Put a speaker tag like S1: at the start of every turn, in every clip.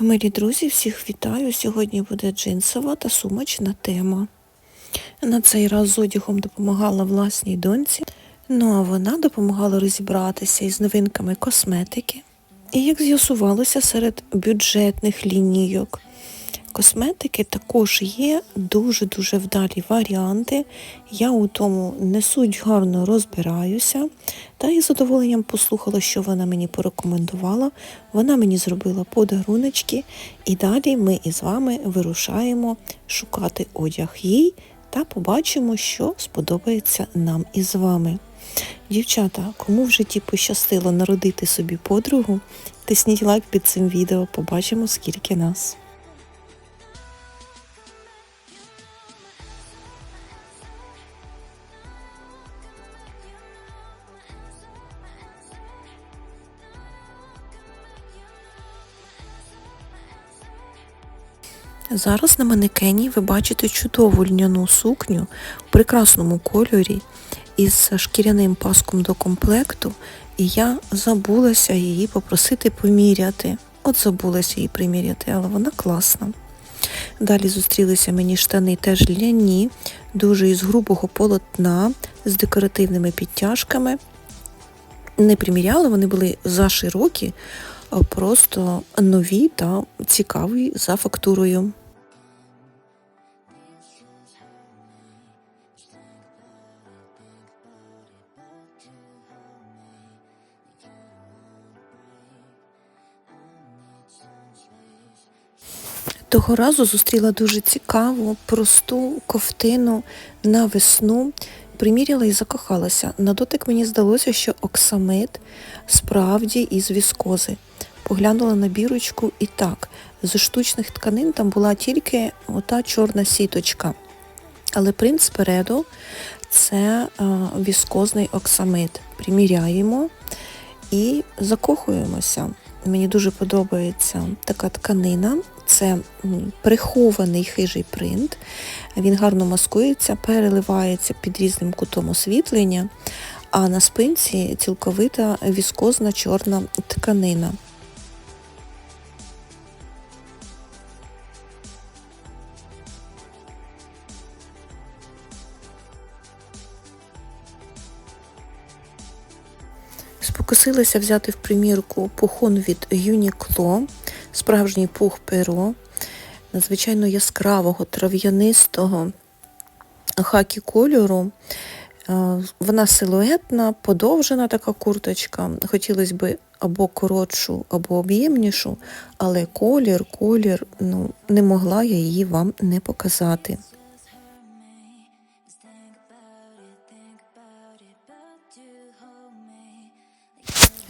S1: Милі друзі, всіх вітаю! Сьогодні буде джинсова та сумочна тема. На цей раз з одягом допомагала власній доньці, ну а вона допомагала розібратися із новинками косметики. І як з'ясувалося серед бюджетних лінійок косметики також є дуже-дуже вдалі варіанти. Я у тому не суть гарно розбираюся та із задоволенням послухала, що вона мені порекомендувала. Вона мені зробила подаруночки, і далі ми із вами вирушаємо шукати одяг їй та побачимо, що сподобається нам із вами. Дівчата, кому в житті пощастило народити собі подругу, тисніть лайк під цим відео, побачимо, скільки нас. Зараз на манекені ви бачите чудову льняну сукню у прекрасному кольорі із шкіряним паском до комплекту, і я забулася її попросити поміряти. От забулася її приміряти, але вона класна. Далі зустрілися мені штани теж ляні, дуже із грубого полотна, з декоративними підтяжками. Не приміряла, вони були заширокі, а просто нові та цікаві за фактурою. Того разу зустріла дуже цікаву, просту ковтину на весну. Приміряла і закохалася. На дотик мені здалося, що оксамит справді із віскози. Поглянула на бірочку і так, з штучних тканин там була тільки ота чорна сіточка. Але принт спереду це а, віскозний оксамит. Приміряємо і закохуємося. Мені дуже подобається така тканина. Це прихований хижий принт. Він гарно маскується, переливається під різним кутом освітлення, а на спинці цілковита віскозна чорна тканина. Спокусилася взяти в примірку пухон від Uniqlo, справжній пух перо, надзвичайно яскравого, трав'янистого хакі кольору. Вона силуетна, подовжена така курточка. Хотілося б або коротшу, або об'ємнішу, але колір, колір, ну, не могла я її вам не показати.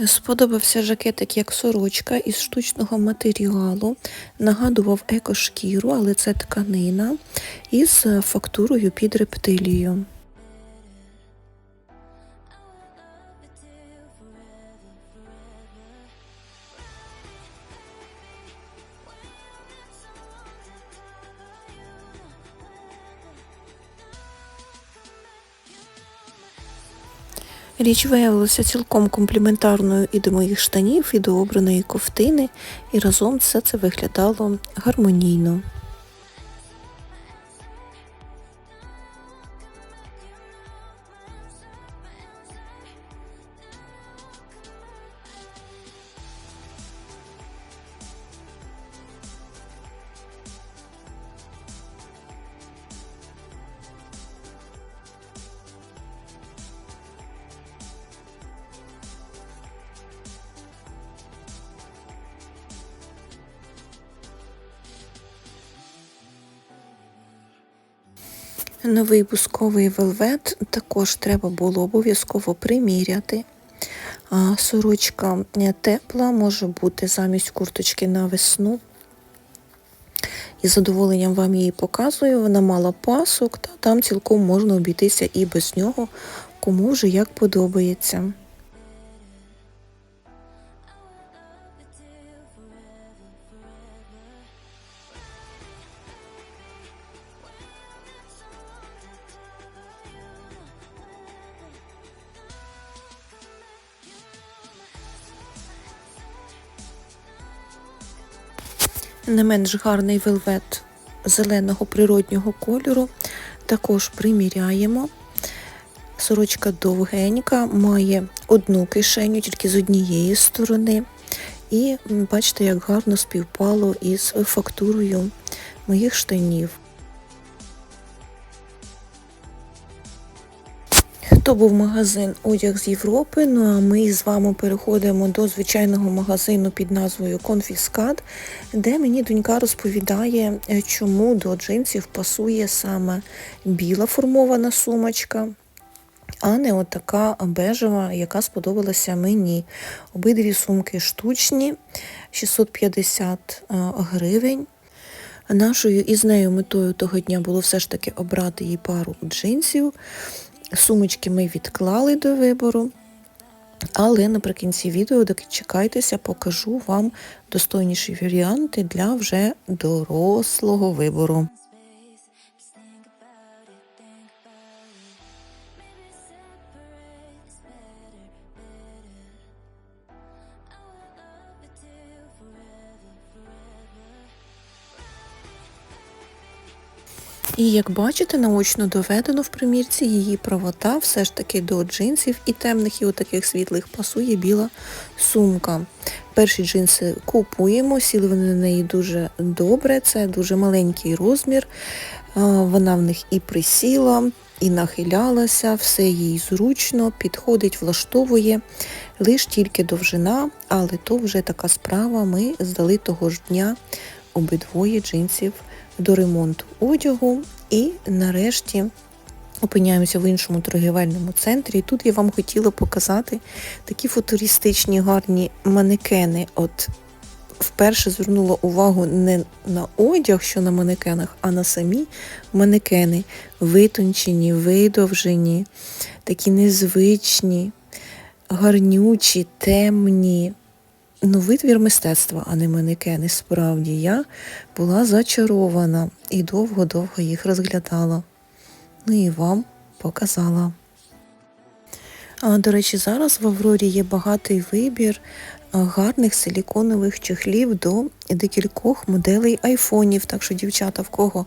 S1: Сподобався жакетик як сорочка із штучного матеріалу, нагадував екошкіру, але це тканина із фактурою під рептилію. Річ виявилася цілком компліментарною і до моїх штанів, і до обраної ковтини, і разом все це виглядало гармонійно. Новий бусковий велвет також треба було обов'язково приміряти. Сорочка тепла може бути замість курточки на весну. І з задоволенням вам її показую. Вона мала пасок, та там цілком можна обійтися і без нього, кому вже як подобається. Не менш гарний велвет зеленого природнього кольору. Також приміряємо. Сорочка довгенька, має одну кишеню тільки з однієї сторони. І бачите, як гарно співпало із фактурою моїх штанів. То був магазин Одяг з Європи. Ну а ми з вами переходимо до звичайного магазину під назвою Конфіскат, де мені донька розповідає, е, чому до джинсів пасує саме біла формована сумочка. А не отака бежева, яка сподобалася мені. Обидві сумки штучні, 650 е, гривень. Нашою із нею метою того дня було все ж таки обрати їй пару джинсів. Сумочки ми відклали до вибору. Але наприкінці відео, доки чекайтеся, покажу вам достойніші варіанти для вже дорослого вибору. І як бачите, наочно доведено в примірці її правота все ж таки до джинсів і темних, і отаких світлих пасує біла сумка. Перші джинси купуємо, сіли вони на неї дуже добре, це дуже маленький розмір. Вона в них і присіла, і нахилялася, все їй зручно, підходить, влаштовує. Лиш тільки довжина, але то вже така справа. Ми здали того ж дня обидвоє джинсів до ремонту одягу і нарешті опиняємося в іншому торгівельному центрі. І тут я вам хотіла показати такі футуристичні гарні манекени. От вперше звернула увагу не на одяг, що на манекенах, а на самі манекени. Витончені, видовжені, такі незвичні, гарнючі, темні. Ну, витвір мистецтва, а не манекени. Справді я була зачарована і довго-довго їх розглядала. Ну і вам показала. А, до речі, зараз в Аврорі є багатий вибір гарних силіконових чехлів до декількох моделей айфонів. Так що, дівчата, в кого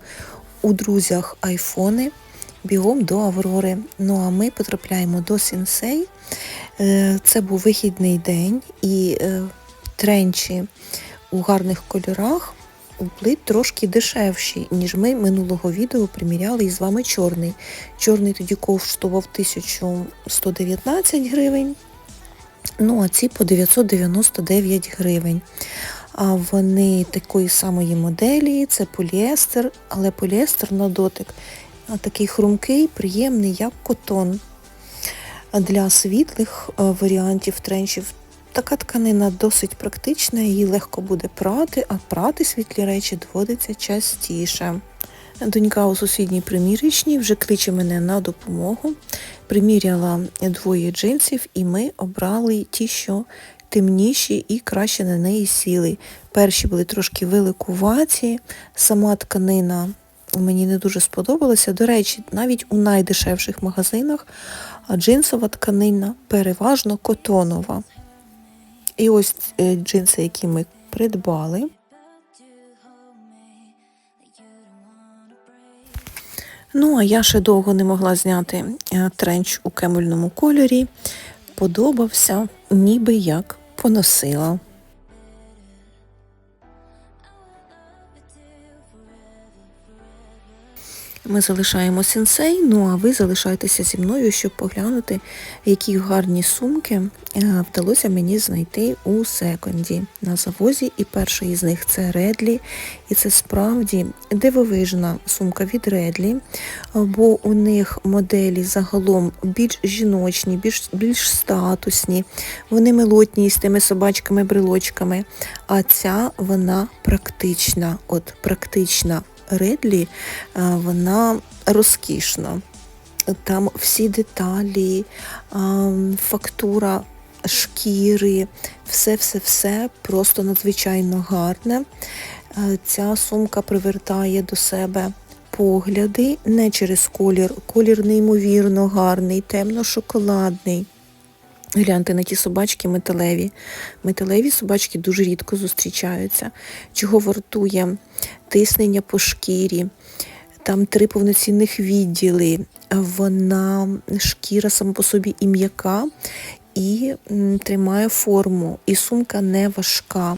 S1: у друзях айфони, бігом до Аврори. Ну а ми потрапляємо до Сінсей. Е, Це був вихідний день і е, тренчі у гарних кольорах були трошки дешевші, ніж ми минулого відео приміряли із вами чорний. Чорний тоді коштував 1119 гривень, ну а ці по 999 гривень. А вони такої самої моделі, це поліестер, але поліестер на дотик такий хрумкий, приємний, як котон. Для світлих варіантів тренчів така тканина досить практична, її легко буде прати, а прати світлі речі доводиться частіше. Донька у сусідній примірочній вже кличе мене на допомогу. Приміряла двоє джинсів, і ми обрали ті, що темніші і краще на неї сіли. Перші були трошки великуваті, сама тканина мені не дуже сподобалася. До речі, навіть у найдешевших магазинах джинсова тканина переважно котонова. І ось е, джинси, які ми придбали. Ну, а я ще довго не могла зняти е, тренч у кемельному кольорі. Подобався, ніби як поносила. Ми залишаємо сенсей, ну а ви залишайтеся зі мною, щоб поглянути, які гарні сумки е, вдалося мені знайти у секонді на завозі. І перший із них це Редлі. І це справді дивовижна сумка від Редлі, бо у них моделі загалом більш жіночні, більш, більш статусні, вони милотні з тими собачками-брелочками. А ця вона практична, от практична. Редлі, вона розкішна. Там всі деталі, фактура шкіри, все-все-все просто надзвичайно гарне. Е, Ця сумка привертає до себе погляди не через колір. Колір неймовірно гарний, темно-шоколадний. Гляньте на ті собачки металеві. Металеві собачки дуже рідко зустрічаються, чого вартує тиснення по шкірі. Там три повноцінних відділи. Вона шкіра сама по собі і м'яка, і тримає форму. І сумка не важка.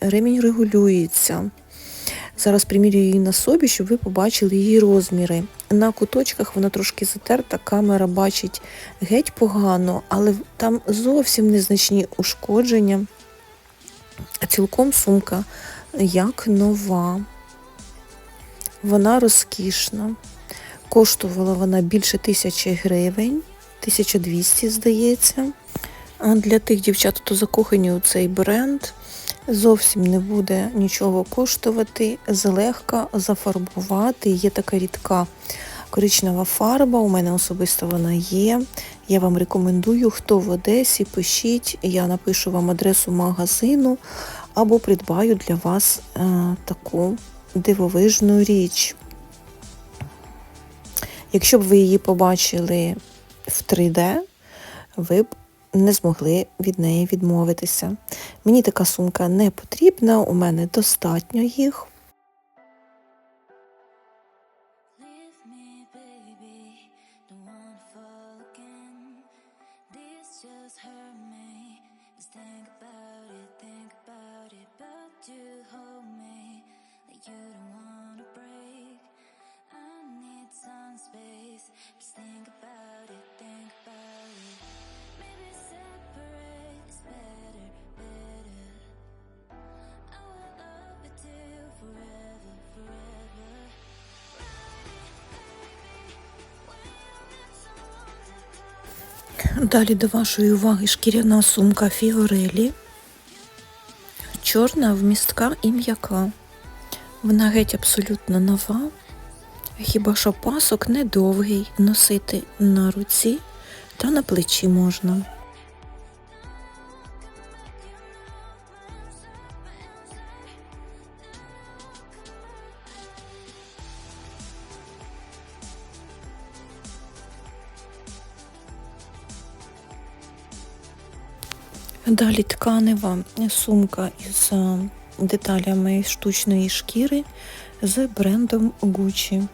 S1: Ремінь регулюється. Зараз примірюю її на собі, щоб ви побачили її розміри. На куточках вона трошки затерта, камера бачить геть погано, але там зовсім незначні ушкодження. Цілком сумка як нова. Вона розкішна. Коштувала вона більше тисячі гривень, 1200, здається. А для тих дівчат, хто закохані у цей бренд, зовсім не буде нічого коштувати. Злегка зафарбувати. Є така рідка коричнева фарба. У мене особисто вона є. Я вам рекомендую, хто в Одесі, пишіть, я напишу вам адресу магазину або придбаю для вас е, таку дивовижну річ. Якщо б ви її побачили в 3D, ви б не змогли від неї відмовитися. Мені така сумка не потрібна, у мене достатньо їх. Далі до вашої уваги шкіряна сумка Фіорелі. Чорна, вмістка і м'яка. Вона геть абсолютно нова. Хіба що пасок недовгий носити на руці та на плечі можна. Далі тканева сумка із е, деталями штучної шкіри з брендом Gucci.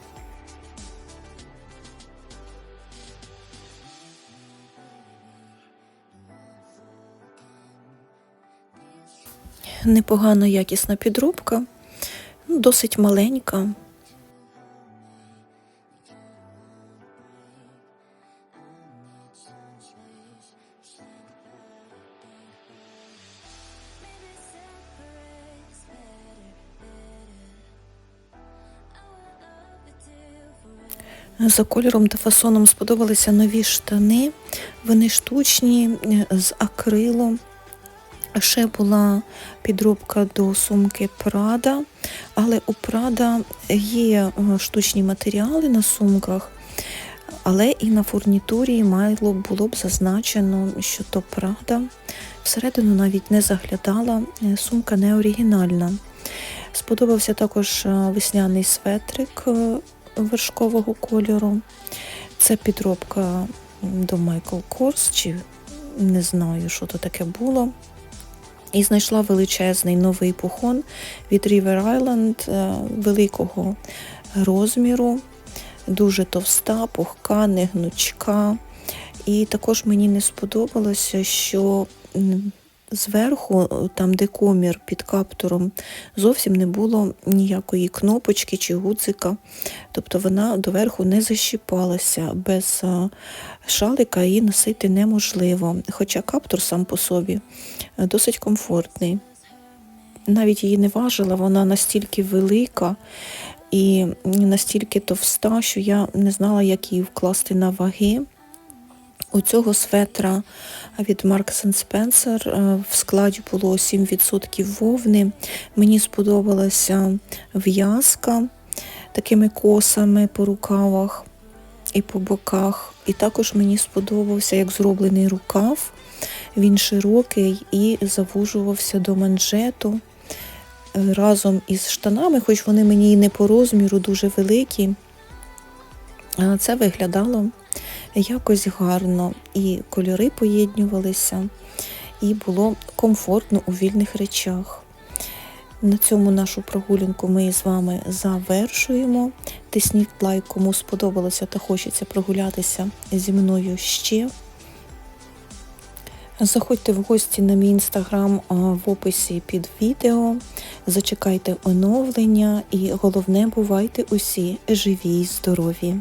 S1: Непогана якісна підробка, досить маленька. За кольором та фасоном сподобалися нові штани. Вони штучні е, з акрилу. Ще була підробка до сумки Прада, але у Прада є е, штучні матеріали на сумках, але і на фурнітурі мало було б зазначено, що то Прада. Всередину навіть не заглядала, е, сумка не оригінальна. Сподобався також весняний светрик вершкового кольору. Це підробка до Michael Kors, чи не знаю, що то таке було. І знайшла величезний новий пухон від River Island е, великого розміру, дуже товста, пухка, не гнучка. І також мені не сподобалося, що зверху, е, там де комір під каптуром, зовсім не було ніякої кнопочки чи гудзика. Тобто вона доверху не защіпалася. Без е, шалика її носити неможливо. Хоча каптур сам по собі е, досить комфортний. Навіть її не важила, вона настільки велика і настільки товста, що я не знала, як її вкласти на ваги. У цього светра від Marks Spencer е, в складі було 7% вовни. Мені сподобалася в'язка такими косами по рукавах і по боках. І також мені сподобався, як зроблений рукав. Він широкий і завужувався до манжету е, разом із штанами, хоч вони мені і не по розміру дуже великі. е, це виглядало якось гарно, і кольори поєднювалися, і було комфортно у вільних речах. На цьому нашу прогулянку ми з вами завершуємо. Тисніть лайк, кому сподобалося та хочеться прогулятися зі мною ще. Заходьте в гості на мій інстаграм в описі під відео. Зачекайте оновлення і головне бувайте усі живі й здорові.